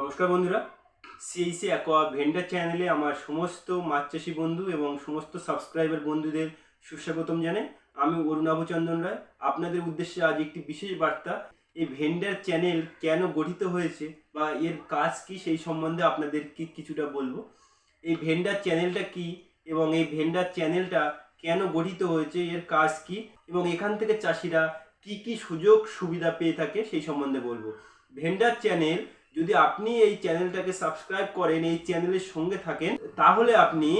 নমস্কার বন্ধুরা। সিএইসি aqua vendor চ্যানেলে আমার সমস্ত মাছ চাষি বন্ধু এবং সমস্ত সাবস্ক্রাইবার বন্ধুদের সুস্বাগতম জানাই। আমি অরুণাভ চন্দন রায়। আপনাদের উদ্দেশ্যে আজ একটি বিশেষ বার্তা, এই ভেন্ডার চ্যানেল কেন গঠিত হয়েছে বা এর কাজ কি সেই সম্বন্ধে আপনাদেরকে কিছুটা বলব। এই ভেন্ডার চ্যানেলটা কি এবং এই ভেন্ডার চ্যানেলটা কেন গঠিত হয়েছে, এর কাজ কি এবং এখান থেকে চাষিরা কি কি সুযোগ সুবিধা পেয়ে থাকে সেই সম্বন্ধে বলব। ভেন্ডার চ্যানেল যদি আপনি এই চ্যানেলটাকে সাবস্ক্রাইব করেন, এই চ্যানেলের সঙ্গে থাকেন, তাহলে আপনি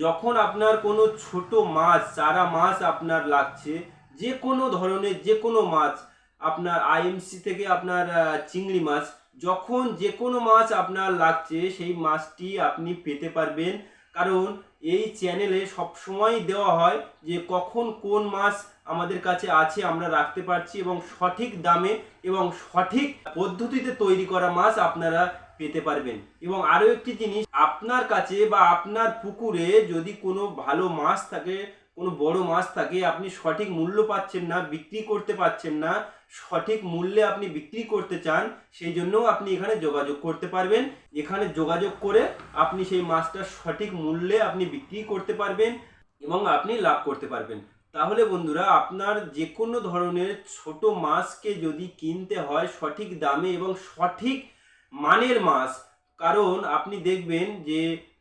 যখন আপনার কোনো ছোট মাছ, চারা মাছ আপনার লাগছে, যে কোনো ধরনের, যে কোনো মাছ, আপনার আইএমসি থেকে আপনার চিংড়ি মাছ, যখন যে কোনো মাছ আপনার লাগছে, সেই মাছটি আপনি পেতে পারবেন। কারণ এই চ্যানেলে সবসময় দেওয়া হয় যে কখন কোন মাছ আমাদের কাছে আছে, আমরা রাখতে পারছি এবং সঠিক দামে এবং সঠিক পদ্ধতিতে তৈরি করা মাছ আপনারা পেতে পারবেন। এবং আরও একটি জিনিস, আপনার কাছে বা আপনার পুকুরে যদি কোনো ভালো মাছ থাকে কোনো বড় মাছ থাকে, আপনি সঠিক মূল্য পাচ্ছেন না, বিক্রি করতে পারছেন না, সঠিক মূল্যে আপনি বিক্রি করতে চান, সেই জন্যও আপনি এখানে যোগাযোগ করতে পারবেন। এখানে যোগাযোগ করে আপনি সেই মাছটা সঠিক মূল্যে আপনি বিক্রি করতে পারবেন এবং আপনি লাভ করতে পারবেন। তাহলে বন্ধুরা, আপনার যে কোনো ধরনের ছোট মাছকে যদি কিনতে হয় সঠিক দামে এবং সঠিক মানের মাছ কারণ আপনি দেখবেন যে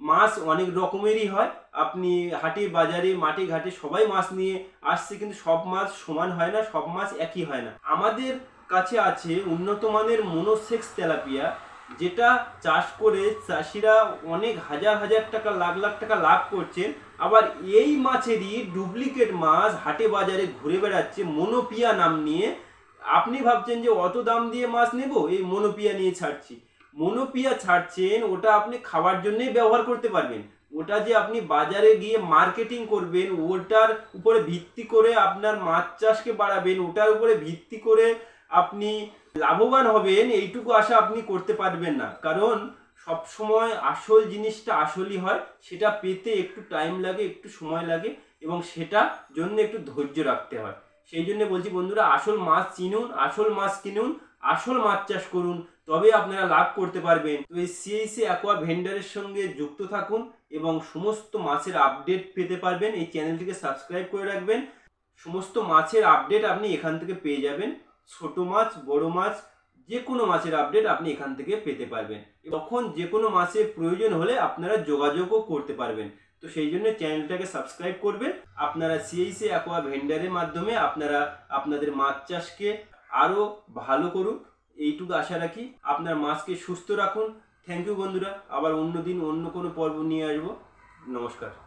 মাছ অনেক রকমেরই হয়। আপনি হাটে বাজারে, মাঠে ঘাটে সবাই মাছ নিয়ে আসছে কিন্তু সব মাছ সমান হয় না, সব মাছ একই হয় না। আমাদের কাছে আছে উন্নত মানের মনোসেক্স তেলাপিয়া, যেটা চাষ করে চাষিরা অনেক হাজার হাজার টাকা, লাখ লাখ টাকা লাভ করছেন। আবার এই মাছেরই ডুপ্লিকেট মাছ হাটে বাজারে ঘুরে বেড়াচ্ছে মনোপিয়া নাম নিয়ে। আপনি ভাবছেন যে অত দাম দিয়ে মাছ নেব? এই মনোপিয়া নিয়ে ছাড়ছি। মনোপিয়া ছাড়ছেন, ওটা আপনি খাওয়ার জন্যই ব্যবহার করতে পারবেন। ওটা যে আপনি বাজারে গিয়ে মার্কেটিং করবেন, ওটার উপরে ভিত্তি করে আপনার মাছ চাষকে বাড়াবেন, ওটার উপরে ভিত্তি করে আপনি লাভবান হবেন, এইটুকু আশা আপনি করতে পারবেন না। কারণ সব সময় আসল জিনিসটা আসলই হয়, সেটা পেতে একটু টাইম লাগে, একটু সময় লাগে, এবং সেটা জন্য একটু ধৈর্য রাখতে হয়। সেই জন্য বলছি বন্ধুরা, আসল মাছ চিনুন, আসল মাছ কিনুন আসল মাছ চাষ করুন তবে আপনারা লাভ করতে পারবেন। তো এই সিএসি অ্যাকোয়া ভেন্ডারের সঙ্গে যুক্ত থাকুন এবং সমস্ত মাছের আপডেট পেতে পারবেন। এই চ্যানেলটিকে সাবস্ক্রাইব করে রাখবেন। সমস্ত মাছের আপডেট আপনি এখান থেকে পেয়ে যাবেন। ছোট মাছ, বড় মাছ যে কোনো মাছের আপডেট আপনি এখান থেকে পেতে পারবেন। তখন যে কোনো মাছের প্রয়োজন হলে আপনারা যোগাযোগও করতে পারবেন। তো সেই জন্য চ্যানেলটাকে সাবস্ক্রাইব করবেন। আপনারা সিএইসি অ্যাকোয়া ভেন্ডারের মাধ্যমে আপনারা আপনাদের মাছ চাষকে আরও ভালো করুন এইটুকু আশা রাখি। আপনার মাছকে সুস্থ রাখুন। থ্যাংক ইউ বন্ধুরা। আবার অন্য দিন অন্য কোনো পর্ব নিয়ে আসব। নমস্কার।